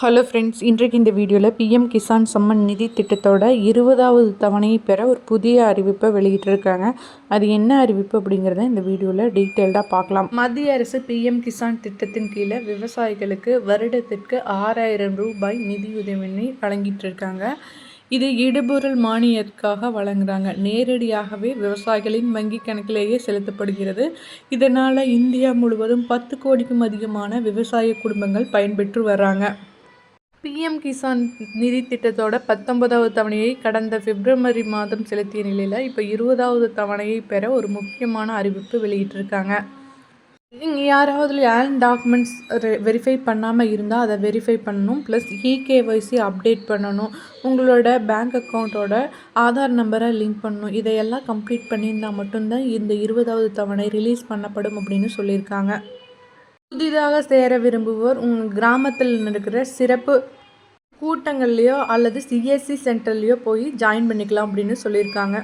Hello friends இன்றைக்கு இந்த வீடியோவில் பிஎம் கிசான் சம்மன் நிதி திட்டத்தோட இருபதாவது தவணையை பெற ஒரு புதிய அறிவிப்பை வெளியிட்டிருக்காங்க. அது என்ன அறிவிப்பு அப்படிங்கிறத இந்த வீடியோவில் டீட்டெயில்டாக பார்க்கலாம். மத்திய அரசு பிஎம் கிசான் திட்டத்தின் கீழே விவசாயிகளுக்கு வருடத்திற்கு ஆறாயிரம் ரூபாய் நிதியுதவினை வழங்கிட்டு இருக்காங்க இது இடுபொருள் மானியத்துக்காக வழங்குறாங்க. நேரடியாகவே விவசாயிகளின் வங்கி கணக்கிலேயே செலுத்தப்படுகிறது. இதனால் இந்தியா முழுவதும் பத்து கோடிக்கும் அதிகமான விவசாய குடும்பங்கள் பயன்பெற்று வர்றாங்க. பிஎம் கிசான் நிதி திட்டத்தோட பத்தொன்பதாவது தவணையை கடந்த பிப்ரவரி மாதம் செலுத்திய நிலையில் இப்போ இருபதாவது தவணையை பெற ஒரு முக்கியமான அறிவிப்பு வெளியிட்டிருக்காங்க. நீங்கள் யாராவது லேண்ட் டாக்குமெண்ட்ஸ் வெரிஃபை பண்ணாமல் இருந்தால் அதை வெரிஃபை பண்ணணும் ப்ளஸ் இகேஒய்சி அப்டேட் பண்ணணும் உங்களோட பேங்க் அக்கௌண்ட்டோட ஆதார் நம்பரை லிங்க் பண்ணணும் இதையெல்லாம் கம்ப்ளீட் பண்ணியிருந்தால் மட்டும்தான் இந்த இருபதாவது தவணை ரிலீஸ் பண்ணப்படும் அப்படின்னு சொல்லியிருக்காங்க. புதிதாக சேர விரும்புவோர் உங்கள் கிராமத்தில் நடக்கிற சிறப்பு கூட்டங்கள்லையோ அல்லது சிஎஸ்சி சென்டர்லேயோ போய் ஜாயின் பண்ணிக்கலாம் அப்படின்னு சொல்லியிருக்காங்க.